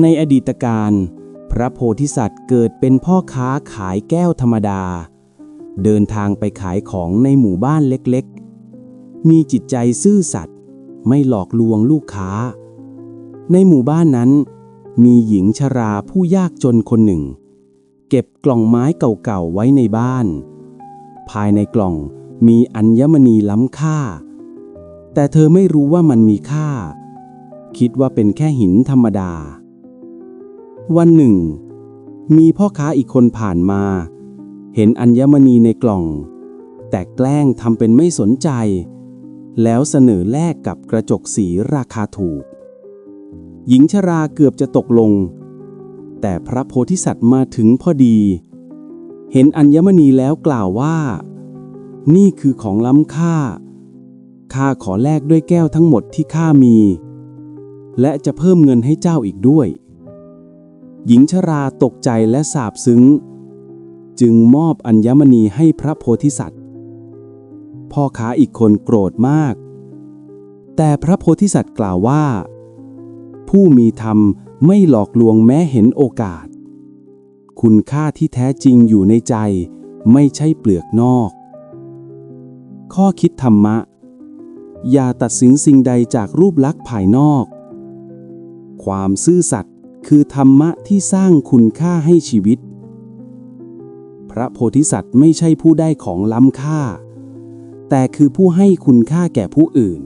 ในอดีตการพระโพธิสัตว์เกิดเป็นพ่อค้าขายแก้วธรรมดา เดินทางไปขายของในหมู่บ้านเล็กๆ มีจิตใจซื่อสัตย์ไม่หลอกลวงลูกค้า ในหมู่บ้านนั้น มีหญิงชราผู้ยากจนคนหนึ่ง เก็บกล่องไม้เก่าๆไว้ในบ้าน ภายในกล่องมีอัญมณีล้ำค่า แต่เธอไม่รู้ว่ามันมีค่า คิดว่าเป็นแค่หินธรรมดา วันหนึ่ง มีพ่อค้าอีกคนผ่านมา เห็นอัญมณีในกล่อง แต่แกล้งทำเป็นไม่สนใจ แล้วเสนอแลกกับกระจกสีราคาถูก หญิงชราเกือบจะตกลง แต่พระโพธิสัตว์มาถึงพอดี เห็นอัญมณีแล้วกล่าวว่า นี่คือของล้ำค่าข้าขอแลกด้วยแก้วทั้งหมดที่ข้ามี และจะเพิ่มเงินให้เจ้าอีกด้วย หญิงชราตกใจและสาบซึ้ง จึงมอบอัญมณีให้พระโพธิสัตว์ พ่อค้าอีกคนโกรธมาก แต่พระโพธิสัตว์กล่าวว่า ผู้มีธรรมไม่หลอกลวงแม้เห็นโอกาส คุณค่าที่แท้จริงอยู่ในใจไม่ใช่เปลือกนอก ข้อคิดธรรมะ อย่าตัดสินสิ่งใดจากรูปลักษณ์ภายนอก ความซื่อสัตย์ คือธรรมะที่สร้างคุณค่าให้ชีวิต พระโพธิสัตว์ไม่ใช่ผู้ได้ของล้ำค่า แต่คือผู้ให้คุณค่าแก่ผู้อื่น